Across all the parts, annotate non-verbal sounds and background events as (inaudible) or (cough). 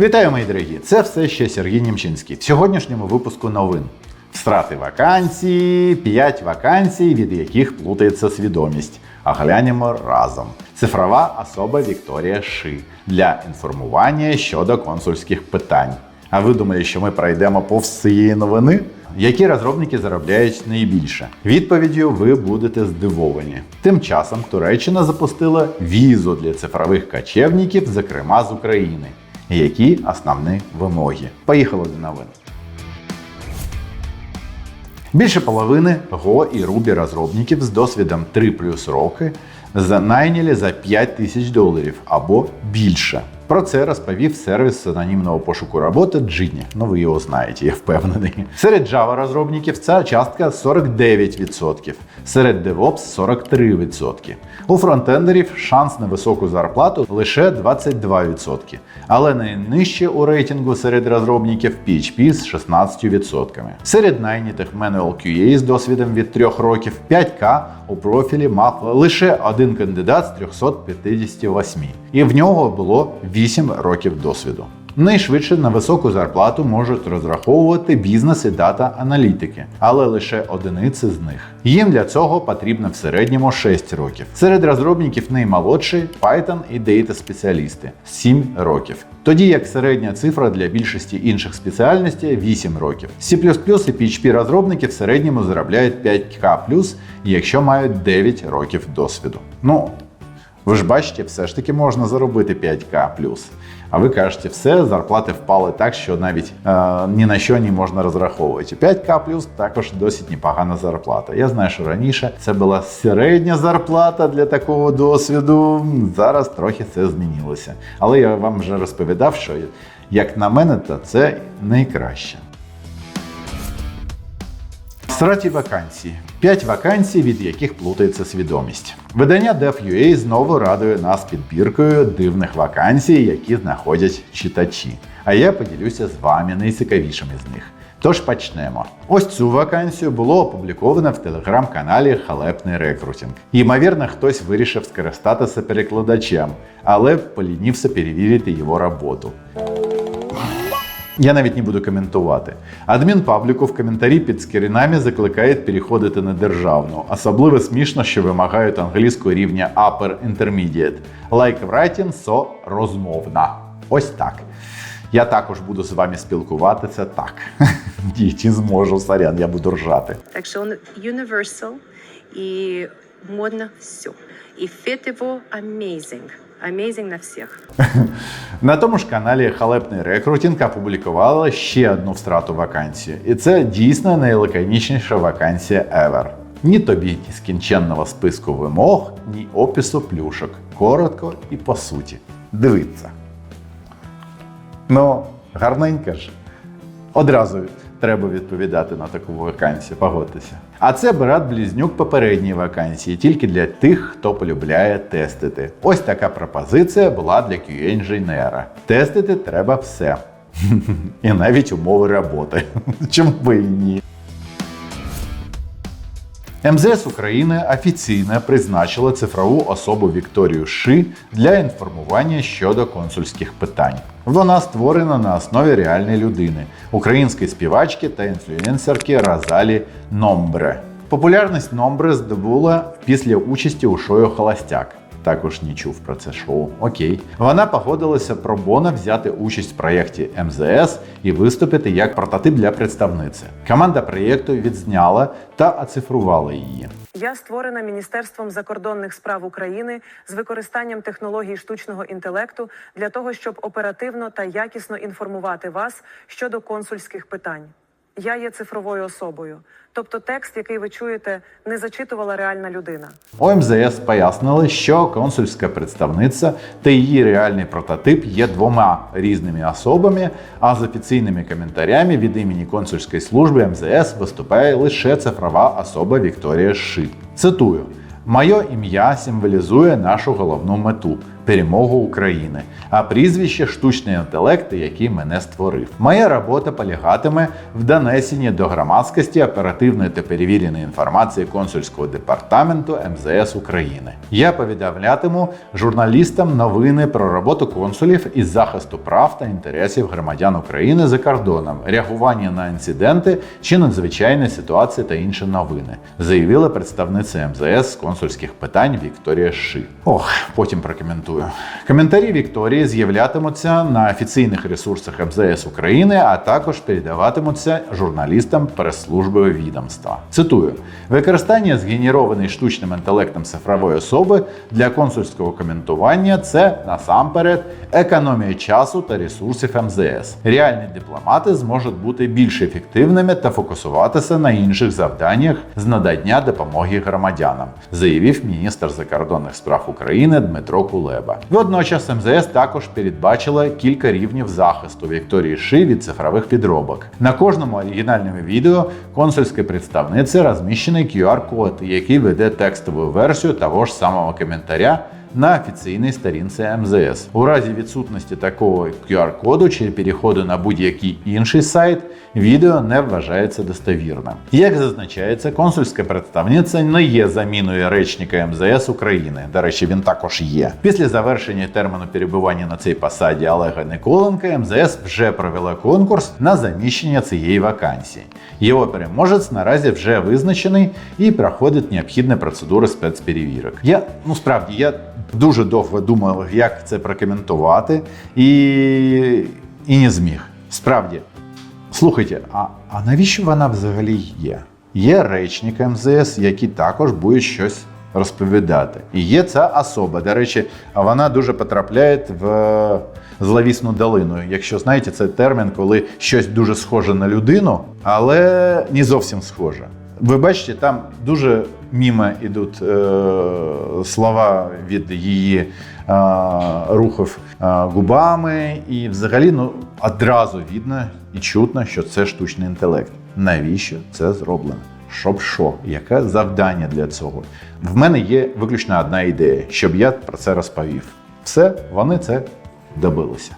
Вітаю, мої дорогі! Це все ще Сергій Німчинський. В сьогоднішньому випуску новин. Страти вакансій, 5 вакансій, від яких плутається свідомість. А глянемо разом. Цифрова особа Вікторія Ши для інформування щодо консульських питань. А ви думали, що ми пройдемо повз цієї новини? Які розробники заробляють найбільше? Відповіддю ви будете здивовані. Тим часом Туреччина запустила візу для цифрових кочевників, зокрема з України. Які основні вимоги? Поїхали до новин. Більше половини Go і Ruby розробників з досвідом 3 плюс роки найняли за 5 тисяч доларів або більше. Про це розповів сервіс анонімного пошуку роботи Джині. Ну ви його знаєте, я впевнений. Серед Java розробників ця частка 49%, серед DevOps 43%. У фронтендерів шанс на високу зарплату лише 22%, але найнижче у рейтингу серед розробників PHP з 16%. Серед найнятих Manual QA з досвідом від 3 років 5К у профілі мав лише один кандидат з 358, і в нього було 8 років досвіду. Найшвидше на високу зарплату можуть розраховувати бізнес і дата аналітики, але лише одиниці з них. Їм для цього потрібно в середньому 6 років. Серед розробників наймолодші Python і Data спеціалісти 7 років. Тоді як середня цифра для більшості інших спеціальностей 8 років. C++ і PHP розробники в середньому заробляють 5К+, якщо мають 9 років досвіду. Ну, ви ж бачите, все ж таки можна заробити 5К плюс. А ви кажете, все, зарплати впали так, що навіть е, ні на що не можна розраховувати. 5К також досить непогана зарплата. Я знаю, що раніше це була середня зарплата для такого досвіду. Зараз трохи це змінилося. Але я вам вже розповідав, що як на мене, то це найкраще. Страті вакансій. 5 вакансій, від яких плутається свідомість. Видання Dev.ua знову радує нас підбіркою дивних вакансій, які знаходять читачі. А я поділюся з вами найцікавішими з них. Тож почнемо. Ось цю вакансію було опубліковано в телеграм-каналі Халепний рекрутинг. Ймовірно, хтось вирішив скористатися перекладачем, але полінівся перевірити його роботу. Я навіть не буду коментувати. Адмін пабліку в коментарі під скрінами закликає переходити на державну. Особливо смішно, що вимагають англійського рівня Upper Intermediate. Like writing, so розмовна. Ось так. Я також буду з вами спілкуватися так. (laughs) Ні, чи зможу, сорян, я буду ржати. Так он universal и модно все. И фит amazing. Amazing на всех. На тому ж каналі Халепний рекрутинг опублікувала ще одну встрату вакансію. І це дійсно найлаконічніша вакансія ever. Ні тобі скінченного списку вимог, ні опису плюшок. Коротко і по суті. Дивіться. Ну, гарненько ж. Одразу треба відповідати на таку вакансію, погодьтеся. А це брат-близнюк попередньої вакансії, тільки для тих, хто полюбляє тестити. Ось така пропозиція була для QA-інженера. Тестити треба все. (laughs) І навіть умови роботи. (laughs) Чому би і ні? МЗС України офіційно призначила цифрову особу Вікторію Ши для інформування щодо консульських питань. Вона створена на основі реальної людини, української співачки та інфлюенсерки Розалі Номбре. Популярність Номбре здобула після участі у шою Холостяк. Також не чув про це шоу. Окей. Вона погодилася про Бона взяти участь в проєкті МЗС і виступити як прототип для представниці. Команда проєкту відзняла та оцифрувала її. Я створена Міністерством закордонних справ України з використанням технологій штучного інтелекту для того, щоб оперативно та якісно інформувати вас щодо консульських питань. Я є цифровою особою, тобто текст, який ви чуєте, не зачитувала реальна людина. У МЗС пояснили, що консульська представниця та її реальний прототип є двома різними особами, а з офіційними коментарями від імені консульської служби МЗС виступає лише цифрова особа Вікторія Ши. Цитую. Моє ім'я символізує нашу головну мету перемогу України, а прізвище штучний інтелект, який мене створив. Моя робота полягатиме в донесенні до громадськості оперативної та перевіреної інформації консульського департаменту МЗС України. Я повідомлятиму журналістам новини про роботу консулів із захисту прав та інтересів громадян України за кордоном, реагування на інциденти чи надзвичайні ситуації та інші новини, заявила представниця МЗС з консульських питань Вікторія Ши. Ох, потім прокоментую. Коментарі Вікторії з'являтимуться на офіційних ресурсах МЗС України, а також передаватимуться журналістам прес-служби відомства. Цитую: використання згенерованої штучним інтелектом цифрової особи для консульського коментування це насамперед економія часу та ресурсів МЗС. Реальні дипломати зможуть бути більш ефективними та фокусуватися на інших завданнях з надання допомоги громадянам, заявив міністр закордонних справ України Дмитро Кулеба. Водночас МЗС також передбачила кілька рівнів захисту Вікторії Ши від цифрових підробок. На кожному оригінальному відео консульської представниці розміщений QR-код, який веде текстову версію того ж самого коментаря на офіційній сторінці МЗС. У разі відсутності такого QR-коду чи переходу на будь-який інший сайт, відео не вважається достовірним. Як зазначається, консульська представниця не є заміною речника МЗС України. До речі, він також є. Після завершення терміну перебування на цій посаді Олега Николенка МЗС вже провела конкурс на заміщення цієї вакансії. Його переможець наразі вже визначений і проходить необхідні процедури спецперевірок. Я ну справді я дуже довго думав, як це прокоментувати, і, і не зміг. Справді, слухайте, а, а навіщо вона взагалі є? Є речник МЗС, які також будуть щось розповідати. І є ця особа. До речі, вона дуже потрапляє в зловісну долину. Якщо знаєте, це термін, коли щось дуже схоже на людину, але не зовсім схоже. Ви бачите, там дуже мімо йдуть е, слова від її е, рухів е, губами, і взагалі ну, одразу видно і чутно, що це штучний інтелект. Навіщо це зроблено? Щоб що? Яке завдання для цього? В мене є виключно одна ідея, щоб я про це розповів. Все, вони це добилися.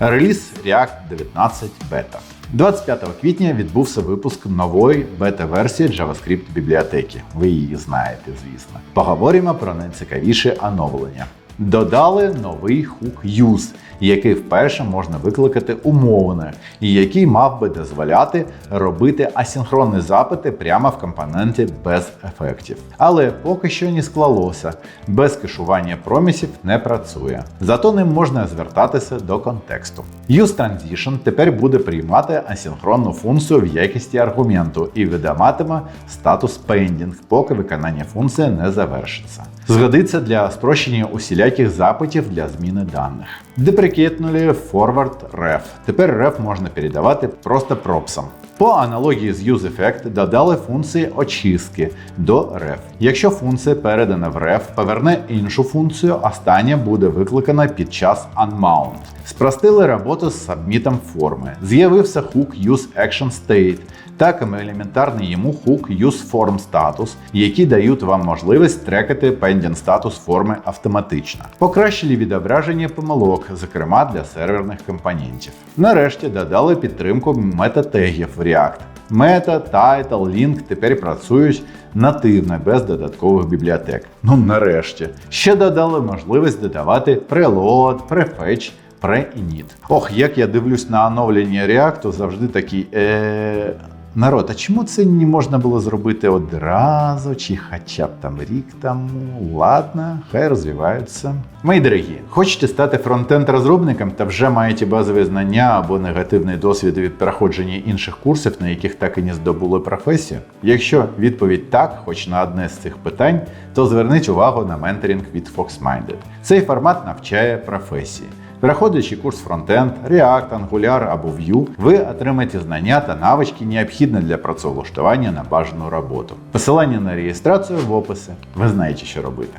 Реліз React 19 Beta. 25 квітня відбувся випуск нової бета-версії JavaScript бібліотеки. Ви її знаєте, звісно. Поговоримо про найцікавіше оновлення. Додали новий хук Use, який вперше можна викликати умовно, і який мав би дозволяти робити асинхронні запити прямо в компоненті без ефектів. Але поки що не склалося, без кешування промісів не працює. Зато ним можна звертатися до контексту. Use Transition тепер буде приймати асинхронну функцію в якості аргументу і видаватиме статус pending, поки виконання функції не завершиться. Згодиться для спрощення усіляких запитів для зміни даних. Деприкетнули forward ref. Тепер ref можна передавати просто пропсом. По аналогії з useEffect додали функції очистки до ref. Якщо функція передана в ref, поверне іншу функцію, остання буде викликана під час unmount. Спростили роботу з сабмітом форми. З'явився хук useActionState та елементарний йому хук useFormStatus, які дають вам можливість трекати pending статус форми автоматично. Покращили відображення помилок, зокрема для серверних компонентів. Нарешті додали підтримку метатегів в React. Мета, Title, Link тепер працюють нативно без додаткових бібліотек. Ну нарешті. Ще додали можливість додавати preload, prefetch, pre-init. Ох, як я дивлюсь на оновлення React, завжди такий. Е... Народ, а чому це не можна було зробити одразу, чи хоча б там рік тому? Ладно, хай розвиваються. Мої дорогі, хочете стати фронтенд-розробником та вже маєте базові знання або негативний досвід від проходження інших курсів, на яких так і не здобули професію? Якщо відповідь так, хоч на одне з цих питань, то зверніть увагу на менторинг від FoxMinded. Цей формат навчає професії. Переходячи курс фронтенд, React, Angular або Vue, ви отримаєте знання та навички, необхідні для працевлаштування на бажану роботу. Посилання на реєстрацію в описі. Ви знаєте, що робити.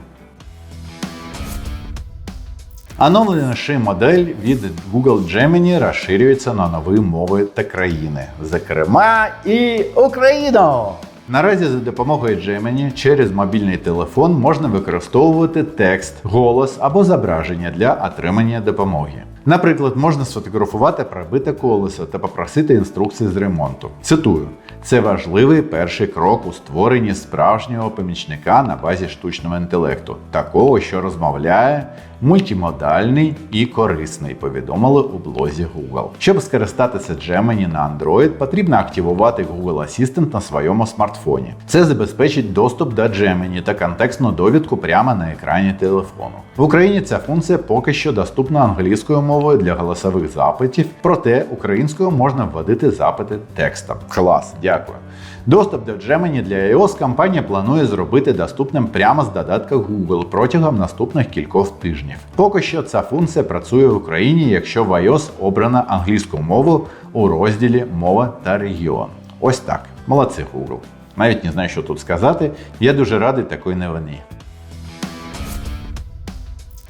Оновлена ши модель від Google Gemini розширюється на нові мови та країни, зокрема і Україну. Наразі за допомогою Gemini через мобільний телефон можна використовувати текст, голос або зображення для отримання допомоги. Наприклад, можна сфотографувати пробите колесо та попросити інструкції з ремонту. Цитую: це важливий перший крок у створенні справжнього помічника на базі штучного інтелекту, такого, що розмовляє, мультимодальний і корисний, повідомили у блозі Google. Щоб скористатися Gemini на Android, потрібно активувати Google Assistant на своєму смартфоні. Це забезпечить доступ до Gemini та контекстну довідку прямо на екрані телефону. В Україні ця функція поки що доступна англійською мовою для голосових запитів, проте українською можна вводити запити текстом. Клас, дякую. Доступ до Gemini для iOS компанія планує зробити доступним прямо з додатка Google протягом наступних кількох тижнів. Поки що ця функція працює в Україні, якщо в iOS обрано англійську мову у розділі Мова та регіон. Ось так. Молодці Google. Навіть не знаю, що тут сказати. Я дуже радий такої новині.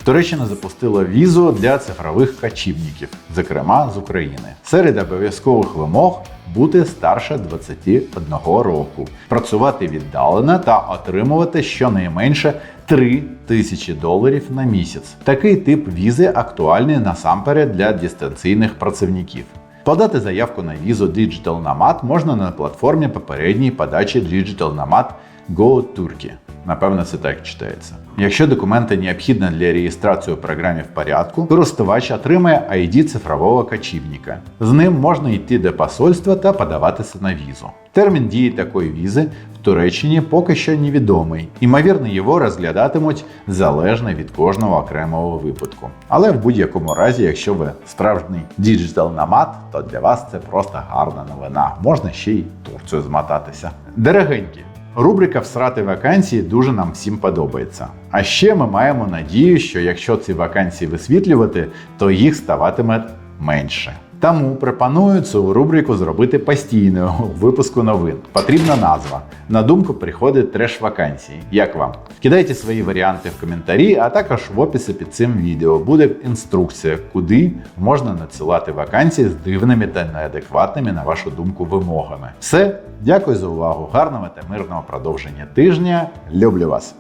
Туреччина запустила візу для цифрових качівників, зокрема з України. Серед обов'язкових вимог бути старше 21 року, працювати віддалено та отримувати щонайменше 3 тисячі доларів на місяць. Такий тип візи актуальний насамперед для дистанційних працівників. Подати заявку на візу Digital Nomad можна на платформі попередньої подачі Digital Nomad Go Turkey. Напевно, це так читається. Якщо документи необхідні для реєстрації у програмі в порядку, користувач отримає ID цифрового качівника. З ним можна йти до посольства та подаватися на візу. Термін дії такої візи в Туреччині поки що невідомий. Ймовірно, його розглядатимуть залежно від кожного окремого випадку. Але в будь-якому разі, якщо ви справжній діджитал намат, то для вас це просто гарна новина. Можна ще й Турцію змотатися. Дорогенькі, Рубрика Всрати вакансії дуже нам всім подобається. А ще ми маємо надію, що якщо ці вакансії висвітлювати, то їх ставатиме менше. Тому пропоную цю рубрику зробити постійною у випуску новин. Потрібна назва. На думку приходить треш вакансії. Як вам? Кидайте свої варіанти в коментарі, а також в описі під цим відео буде інструкція, куди можна надсилати вакансії з дивними та неадекватними, на вашу думку, вимогами. Все, дякую за увагу. Гарного та мирного продовження тижня. Люблю вас!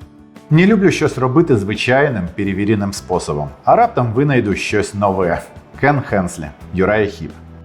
Не люблю щось робити звичайним перевіреним способом, а раптом винайду щось нове. Кен Хенслі, Юрай Хіп.